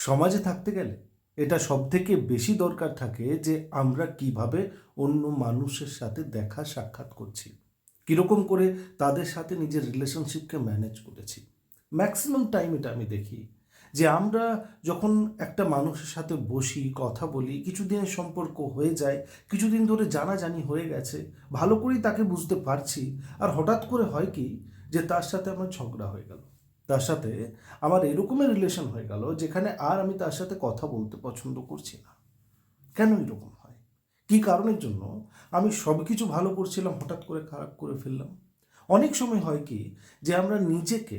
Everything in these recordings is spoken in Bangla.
সমাজে থাকতে গেলে এটা সব থেকে বেশি দরকার থাকে যে আমরা কীভাবে অন্য মানুষের সাথে দেখা সাক্ষাৎ করছি। কীরকম করে তাদের সাথে নিজের রিলেশনশিপকে ম্যানেজ করেছি। ম্যাক্সিমাম টাইম এটা আমি দেখি যে আমরা যখন একটা মানুষের সাথে বসি, কথা বলি, কিছুদিনের সম্পর্ক হয়ে যায়, কিছুদিন ধরে জানাজানি হয়ে গেছে, ভালো করেই তাকে বুঝতে পারছি, আর হঠাৎ করে হয় কি যে তার সাথে আমার ঝগড়া হয়ে গেল। তার সাথে আমার এরকমের রিলেশন হয়ে গেল যেখানে আর আমি তার সাথে কথা বলতে পছন্দ করছি না। কেন এরকম হয়? কি কারণের জন্য? আমি সব কিছু ভালো করছিলাম, হঠাৎ করে খারাপ করে ফেললাম। অনেক সময় হয় কি যে আমরা নিজেকে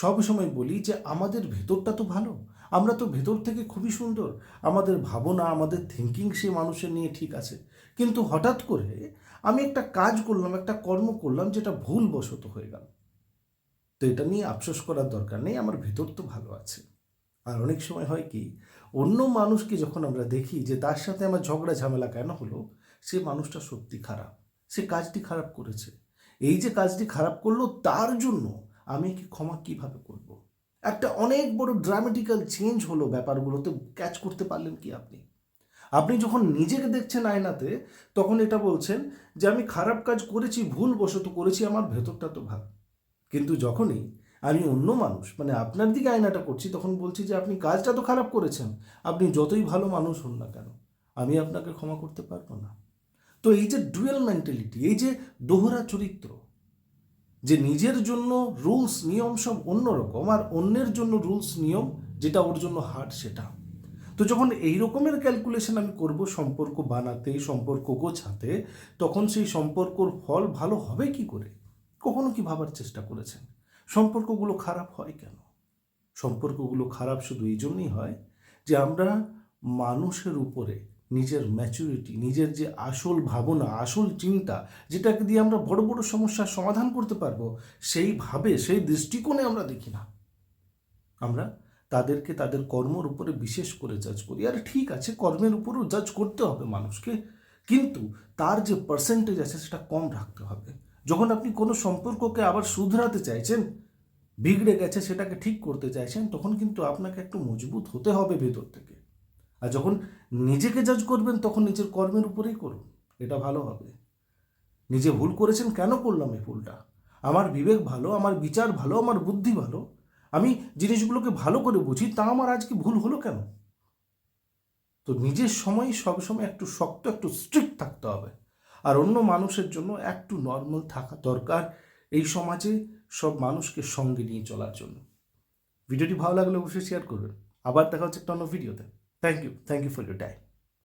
সব সময় বলি যে আমাদের ভেতরটা তো ভালো, আমরা তো ভেতর থেকে খুবই সুন্দর, আমাদের ভাবনা, আমাদের থিঙ্কিং সে মানুষের নিয়ে ঠিক আছে। কিন্তু হঠাৎ করে আমি একটা কাজ করলাম, একটা কর্ম করলাম যেটা ভুলবশত হয়ে গেল। তো এটা নিয়ে আফসোস করার দরকার নেই, আমার ভেতর তো ভালো আছে। আর অনেক সময় হয় কি, অন্য মানুষকে যখন আমরা দেখি যে তার সাথে আমার ঝগড়া ঝামেলা কেন হলো, সে মানুষটা সত্যি খারাপ, সে কাজটি খারাপ করেছে। এই যে কাজটি খারাপ করল, তার জন্য আমি কি ক্ষমা কীভাবে করব। একটা অনেক বড় ড্রামেটিক্যাল চেঞ্জ হলো ব্যাপারগুলোতে ক্যাচ করতে পারলেন কি আপনি? আপনি যখন নিজেকে দেখছেন আয়নাতে, তখন এটা বলছেন যে, আমি খারাপ কাজ করেছি, ভুলবশত করেছি, আমার ভেতরটা তো ভালো। কিন্তু যখনই আমি অন্য মানুষ মানে আপনার দিকে আয়নাটা করছি, তখন বলছি যে আপনি কাজটা তো খারাপ করেছেন, আপনি যতই ভালো মানুষ হন না কেন, আমি আপনাকে ক্ষমা করতে পারব না। তো এই যে ডুয়েল মেন্টালিটি, এই যে দোহরা চরিত্র, যে নিজের জন্য রুলস, নিয়ম সব অন্যরকম, আর অন্যের জন্য রুলস, নিয়ম, যেটা ওর জন্য হার্ড, সেটা। তো যখন এই রকমের ক্যালকুলেশন আমি করব সম্পর্ক বানাতে, সম্পর্ক গোছাতে, তখন সেই সম্পর্কর ফল ভালো হবে কি করে? কখনো কি ভাবার চেষ্টা করেছেন? সম্পর্কগুলো খারাপ হয় কেন? সম্পর্কগুলো খারাপ শুধু এই জন্যই হয় যে আমরা মানুষের উপরে নিজের ম্যাচুরিটি নিজের যে আসল ভাবনা, আসল চিন্তা, যেটাকে দিয়ে আমরা বড় বড় সমস্যার সমাধান করতে পারব সেইভাবে সেই দৃষ্টিকোণে আমরা দেখি না। আমরা তাদেরকে তাদের কর্মর উপরে বিশেষ করে জাজ করি। আর ঠিক আছে, কর্মের উপরেও জাজ করতে হবে মানুষকে, কিন্তু তার যে পার্সেন্টেজ আছে সেটা কম রাখতে হবে। যখন আপনি কোনো সম্পর্ককে আবার শুধরাতে চাইছেন, বিগড়ে গেছে, সেটাকে ঠিক করতে চাইছেন, তখন কিন্তু আপনাকে একটু মজবুত হতে হবে ভেতর থেকে। আর যখন নিজেকে জাজ করবেন, তখন নিজের কর্মের উপরেই করুন। এটা ভালো হবে। নিজে ভুল করেছেন, কেন করলাম এই ভুলটা? আমার বিবেক ভালো, আমার বিচার ভালো, আমার বুদ্ধি ভালো। আমি জিনিসগুলোকে ভালো করে বুঝি, তা আমার আজকে ভুল হলো কেন? তো নিজের সময় সবসময় একটু শক্ত, একটু স্ট্রিক্ট থাকতে হবে। আর অন্য মানুষের জন্য একটু নর্মাল থাকা দরকার এই সমাজে সব মানুষকে সঙ্গে নিয়ে চলার জন্য। ভিডিওটি ভালো লাগলে অবশ্যই শেয়ার করবেন। আবার দেখা হচ্ছে একটা অন্য ভিডিওতে thank you thank you for your time